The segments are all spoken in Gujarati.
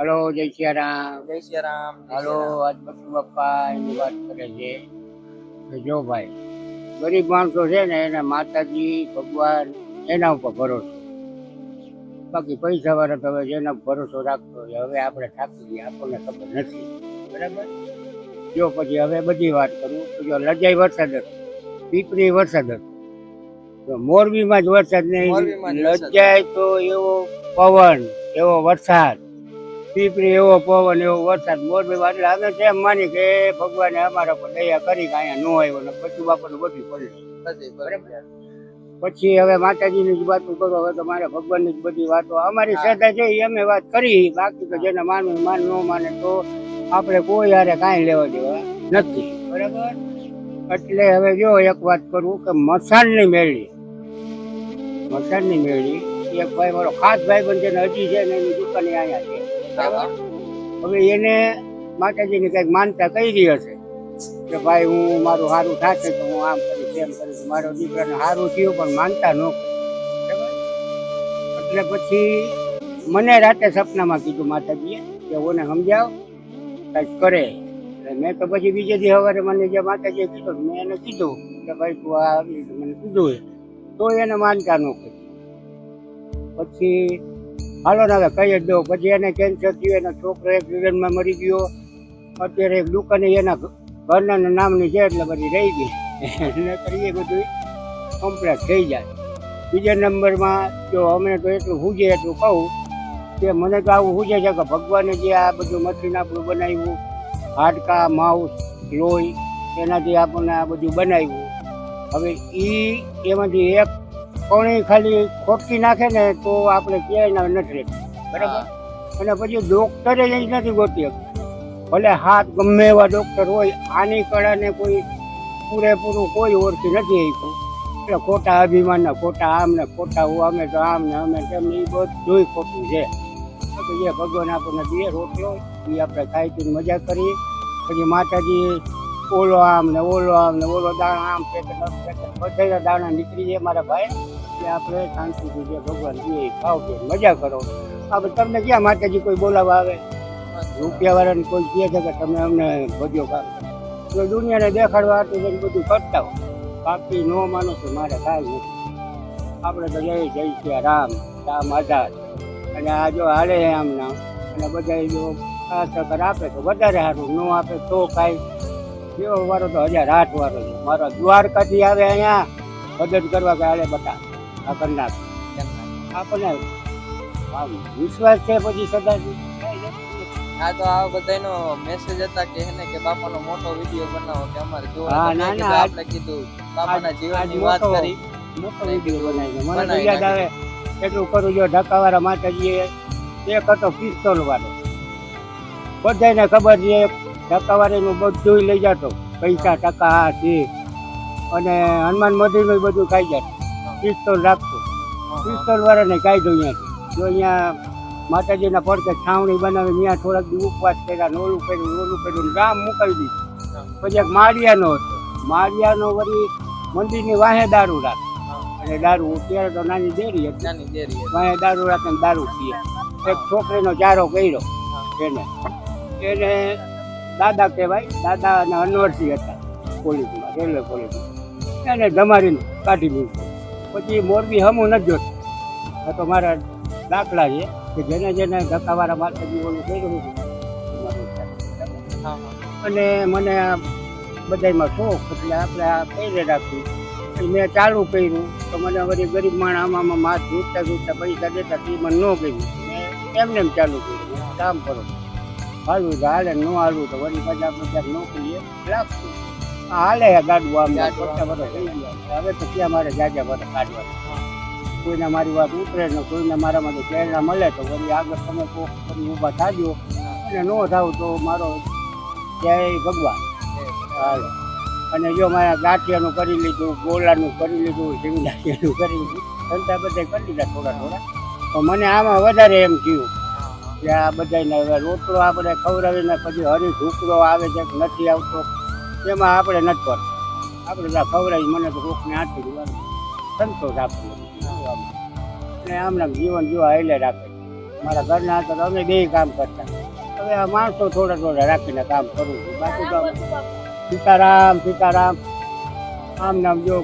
હલો જય સિયારામ. જય શ્રી રામ જય હલો શ્રી રામ. આજ બસુ બાપા એની વાત કરે છે. જો ભાઈ ગરીબ માણસો છે ને એને માતાજી ભગવાન એના ઉપર ભરોસો. બાકી પૈસા વાળા તો હવે જેના ભરોસો રાખતો હોય હવે આપણે થાકી ગયા આપણને ખબર નથી. બરાબર? જો પછી હવે બધી વાત કરું તો જો લજાઈ વરસાદ હતો પીપળી વરસાદ હતો. તો મોરબીમાં જ વરસાદ નહીં લજાય તો એવો પવન એવો વરસાદ. પીપળી એવો પવન એવો વરસાદ મોરબી એટલે અમે તેમ માની કે ભગવાને અમારા પર દયા કરી કે અહીંયા નો આવ્યો ને પછી બાપાનું બધું પડ્યું પછી હવે માતાજીની જ વાતો કરો હવે તો મારે ભગવાનની જ બધી વાતો. અમારી શ્રદ્ધા છે એ અમે વાત કરી બાકી તો જેને માનવું માન ન માને તો આપણે કોઈ હારે કાંઈ લેવા દેવા નથી. બરાબર. એટલે હવે જો એક વાત કરું કે મસાણની મેળી. મસાણની મેળી એક ભાઈ મારો ખાસ ભાઈ બંધ છે ને હજી છે ને એની દુકાને અહીંયા છે. હવે એને માતાજીની કંઈક માનતા કહી રહી હશે કે ભાઈ, હું મારું સારું થશે તો હું આમ કરીશ એમ કરીશ મારો દીકરાને સારું થયું, પણ માનતા ન એટલે પછી મને રાતે સપનામાં કીધું માતાજીએ કે ઓને સમજાવ, કંઈક કરે. મેં તો પછી બીજે દી સવારે મને જે માતાજીએ કીધું મેં એને કીધું કે ભાઈ, તું આ મને કીધું તો એને માનતા ન પછી હાલો ને હવે કહી જ દઉં. પછી એને કેન્સર થયું, એનો છોકરો એક વિલનમાં મરી ગયો. અત્યારે એક દુકાને એના ઘરના નામની છે એટલે બધી રહી ગઈ. એટલે કરીએ બધું કમ્પ્લેટ થઈ જાય. બીજા નંબરમાં જો અમે તો એટલું હુજે એટલું કહું કે મને તો આવું હુજે છે કે ભગવાને જે આ બધું મશીન આપણું બનાવ્યું, હાડકા, માઉસ, લોહી, એનાથી આપણને આ બધું બનાવ્યું. હવે એ એમાંથી એક કોણી ખાલી ખોટકી નાખે ને તો આપણે ક્યાંય ના નથી બરાબર? અને પછી ડોક્ટરે જ નથી ગોતી ભલે હાથ ગમે એવા ડોક્ટર હોય આની કળાને કોઈ પૂરેપૂરું કોઈ ઓળખી નથી આપ્યું એટલે ખોટા અભિમાનના ખોટા આમ ને ખોટા હું અમે તો આમ ને અમે તેમ એ બધું ખોટું છે. એ ભગવાન આપણને દે રોટલો એ આપણે ખાઈ પીને મજા કરી પછી માતાજી ઓલો આમ ને ઓલો આમ ને ઓલો દાણા આમ બધા દાણા નીકળી જાય. મારા ભાઈ એટલે આપણે શાંતિથી જે ભગવાન દે ખાવ કે મજા કરો. આપણે તમને ક્યાં માતાજી કોઈ બોલાવવા આવે? રૂપિયા વાળાને કોઈ કહે છે કે તમે અમને ભજ્યો કામ તો દુનિયાને દેખાડવા જઈને બધું કરતા હોય બાકી ન માનો તો મારે કાંઈ નથી. આપણે તો જય જય શ્રી રામ રામ આઝાદ અને આ જો છે આમ નામ, અને બધા જો આ સહકાર આપે તો વધારે સારું, ન આપે તો કાંઈ. એવો વારો તો હજાર આઠ વારો છે. મારો દ્વારકાથી આવે અહીંયા મદદ કરવા કે હાલે બતા આ કરનાર આપણને આમ વિશ્વાસ છે પછી સદાજી આ તો આ બધાનો મેસેજ હતા કે એને કે બાપાનો મોટો વીડિયો બનાવો કે અમારે જોવા. હા, ના, ના, આપણે કીધું બાપાના જીવનની વાત કરી. મોટો વીડિયો બનાવી મને યાદ આવે એટલું કરું જો ઢકાવાળા માતાજીએ એક હતો પિસ્તોલ વાળો. બધાને ખબર છે ઢકાવાળીનું બધું લઈ જતો. પૈસા ટકા હા અને હનુમાન મંદિરનું બધું ખાઈ જતો. પિસ્તોલ રાખતો પિસ્તોલ વાળાને કાઢ્યો અહીંયાથી. જો અહીંયા માતાજીના પડકે છાવણી બનાવી ત્યાં થોડાક દી ઉપવાસ કર્યા નોલું ઓલું કર્યું ને ઓલું કર્યું ગામ મુકાવી દીધું. પછી એક માળિયાનો હતો. માળિયાનો વળી મંદિરની વાહે દારૂ રાખે. અને દારૂ અત્યારે તો નાની દેરી હતી. નાની દેરી વાહે દારૂ રાખે ને દારૂ પીએ. એક છોકરીનો ચારો કર્યો એને. એને દાદા કહેવાય દાદા અને અનવરસી હતા પોલીસમાં રેલવે પોલીસમાં. એને ધમારીને કાઢી મૂક્યો પછી મોરબી હમું નથી જોતું. આ તો મારા દાખલા છે કે જેને જેને ધક્કાવાળા માતાજી ઓલું હા, હા. અને મને બધામાં શોખ એટલે આપણે આ પહેરે રાખ્યું મેં ચાલુ કર્યું તો મને વળી ગરીબ માણસ આમાં માથ જૂટતા જૂટતા પૈસા દેતા તે મને ન કર્યું. મેં એમને એમ ચાલુ કર્યું કામ કરો. હાલવું તો હાલે ન હાલવું તો વળી પાછા આપણે ક્યાંક નોકરીએ રાખશું. હાલે ગાડું આમ પચાસ હવે તો ક્યાં મારે જાજા વર્ષ કાઢવા? કોઈને મારી વાત ઉતરે ને કોઈને માટે પ્રેરણા મળે તો વળી આગળ તમે કોઈ ઊભા થાજો. અને ન થાવ તો મારો જય ભગવાન. હાલો. અને જો મારા ગાંઠિયાનું કરી લીધું, ગોળાનું કરી લીધું શિંગડાનું કરી લીધું ધંધા બધા કરી લીધા થોડા થોડા. તો મને આમાં વધારે એમ થયું કે આ બધાને હવે રોટલો આપણે ખવડાવીને પછી હરી ઢુકડો આવે છે નથી આવતો. એમાં આપણે નથી પડતું આપણે ત્યાં ખવડાવી મને તો કોકને આથી દેવાનું સંતોષ આપણને અને આમના જીવન જીવા એટલે રાખે. મારા ઘરના હતા તો અમે બે કામ કરતા. હવે આ માણસો થોડા થોડા રાખીને કામ કરવું છું. બાકી તો સીતારામ સીતારામ. આમ નામ જો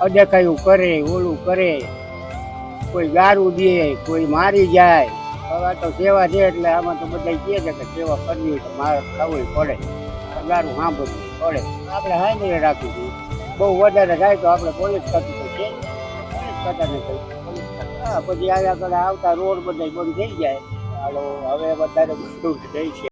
અદેખાયું કરે, ઓલું કરે. કોઈ ગારું દે, કોઈ મારી જાય. હવે તો સેવા છે એટલે આમાં તો બધા કહે છે કે સેવા કરવી તો મારે ખાવું પડે. ગારું સાંભળવું. પડે. આપણે હાઈ રાખીશું બહુ વધારે થાય તો આપણે પોલીસ કરતી તો પોલીસ કરતા નથી હા, પછી આવ્યા આગળ આવતા રોડ બધા બંધ થઈ જાય. હાલો, હવે વધારે બધું થઈ છે.